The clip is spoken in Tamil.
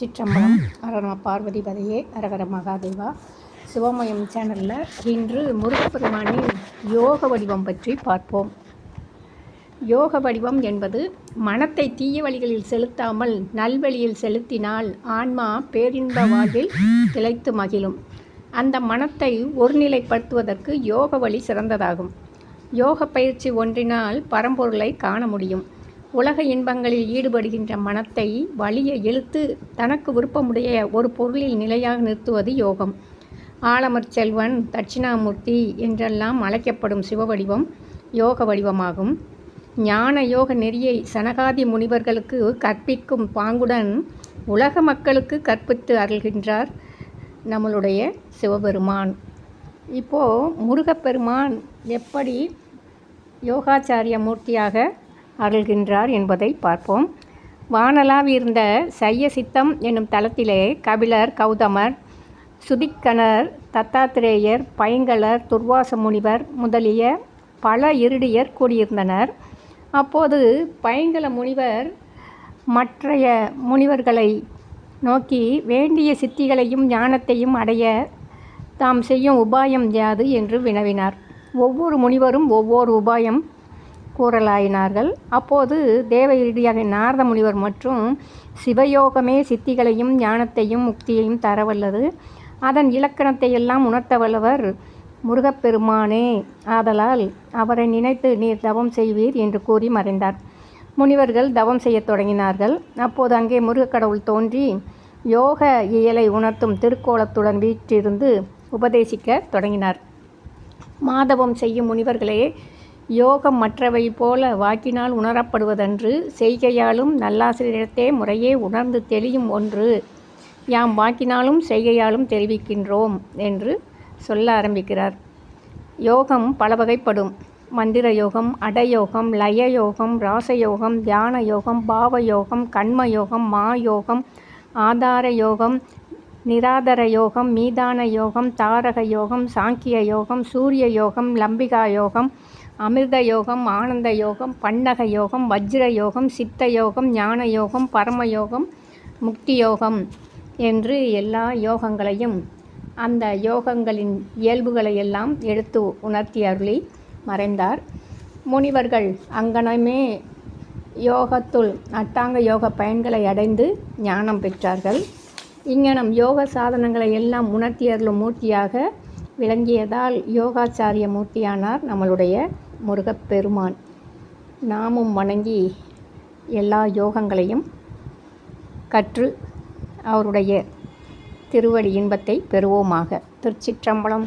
சிற்றம்பலம் அரணா பார்வதி பதையே அரகர மகாதேவா. சிவமயம் சேனலில் இன்று முருகப்பெருமானின் யோக வடிவம் பற்றி பார்ப்போம். யோக வடிவம் என்பது மனத்தை தீய வழிகளில் செலுத்தாமல் நல்வழியில் செலுத்தினால் ஆன்மா பேரின்ப வாழ்வில் திளைத்து மகிழும். அந்த மனத்தை ஒருநிலைப்படுத்துவதற்கு யோக வழி சிறந்ததாகும். யோக பயிற்சி ஒன்றினால் பரம்பொருளை காண முடியும். உலக இன்பங்களில் ஈடுபடுகின்ற மனத்தை வழியை இழுத்து தனக்கு விருப்பமுடைய ஒரு பொருளில் நிலையாக நிறுத்துவது யோகம். ஆலமர் செல்வன் தட்சிணாமூர்த்தி என்றெல்லாம் அழைக்கப்படும் சிவவடிவம் யோக வடிவமாகும். ஞான யோக நெறியை சனகாதி முனிவர்களுக்கு கற்பிக்கும் பாங்குடன் உலக மக்களுக்கு கற்பித்து அருள்கின்றார் நம்மளுடைய சிவபெருமான். இப்போது முருகப்பெருமான் எப்படி யோகாச்சாரிய மூர்த்தியாக அருள்கின்றார் என்பதை பார்ப்போம். வானலாவிருந்த சைய சித்தம் என்னும் தலத்திலே கபிலர் கௌதமர் சுதிக்கணர் தத்தாத்திரேயர் பைங்கலர் துர்வாச முனிவர் முதலிய பல இருடியர் கூடியிருந்தனர். அப்போது பைங்கல முனிவர் மற்றைய முனிவர்களை நோக்கி வேண்டிய சித்திகளையும் ஞானத்தையும் அடைய தாம் செய்யும் உபாயம் யாது என்று வினவினார். ஒவ்வொரு முனிவரும் ஒவ்வொரு உபாயம் கூறலாயினார்கள். அப்போது தேவ இறுதியாக நாரத முனிவர் மற்றும் சிவயோகமே சித்திகளையும் ஞானத்தையும் முக்தியையும் தரவல்லது. அதன் இலக்கணத்தை எல்லாம் உணர்த்தவல்லவர் முருகப்பெருமானே ஆதலால் அவரை நினைத்து நீர் தவம் செய்வீர் என்று கூறி மறைந்தார். முனிவர்கள் தவம் செய்யத் தொடங்கினார்கள். அப்போது அங்கே முருகக்கடவுள் தோன்றி யோக இயலை உணர்த்தும் திருக்கோலத்துடன் வீற்றிருந்து உபதேசிக்க தொடங்கினார். மாதவம் செய்யும் முனிவர்களே யோகம் மற்றவை போல வாக்கினால் உணரப்படுவதன்று செய்கையாலும் நல்லாசிரியத்தே முறையே உணர்ந்து தெளியும் ஒன்று. யாம் வாக்கினாலும் செய்கையாலும் தெரிவிக்கின்றோம் என்று சொல்ல ஆரம்பிக்கிறார். யோகம் பல வகைப்படும் மந்திர யோகம் அடயோகம் லய யோகம் ராசயோகம் தியான யோகம் பாவ யோகம் கண்ம யோகம் மா யோகம் ஆதார யோகம் நிராதர யோகம் மீதான யோகம் தாரக யோகம் சாங்கிய யோகம் சூரிய யோகம் லம்பிகா யோகம் அமிர்த யோகம் ஆனந்த யோகம் பண்டக யோகம் வஜ்ர யோகம் சித்த யோகம் ஞான யோகம் பரம யோகம் முக்தி யோகம் என்று எல்லா யோகங்களையும் அந்த யோகங்களின் இயல்புகளை எல்லாம் எடுத்து உணர்த்தி அருளி மறைந்தார். முனிவர்கள் அங்கனமே யோகத்துள் அட்டாங்க யோக பயன்களை அடைந்து ஞானம் பெற்றார்கள். இங்கனம் யோக சாதனங்களை எல்லாம் உணர்த்தி அருளும் மூர்த்தியாக விளங்கியதால் யோகாச்சாரிய மூர்த்தியானார் நம்மளுடைய முருகப்பெருமான். நாமும் வணங்கி எல்லா யோகங்களையும் கற்று அவருடைய திருவடி இன்பத்தை பெறுவோமாக. திருச்சிற்றம்பலம்.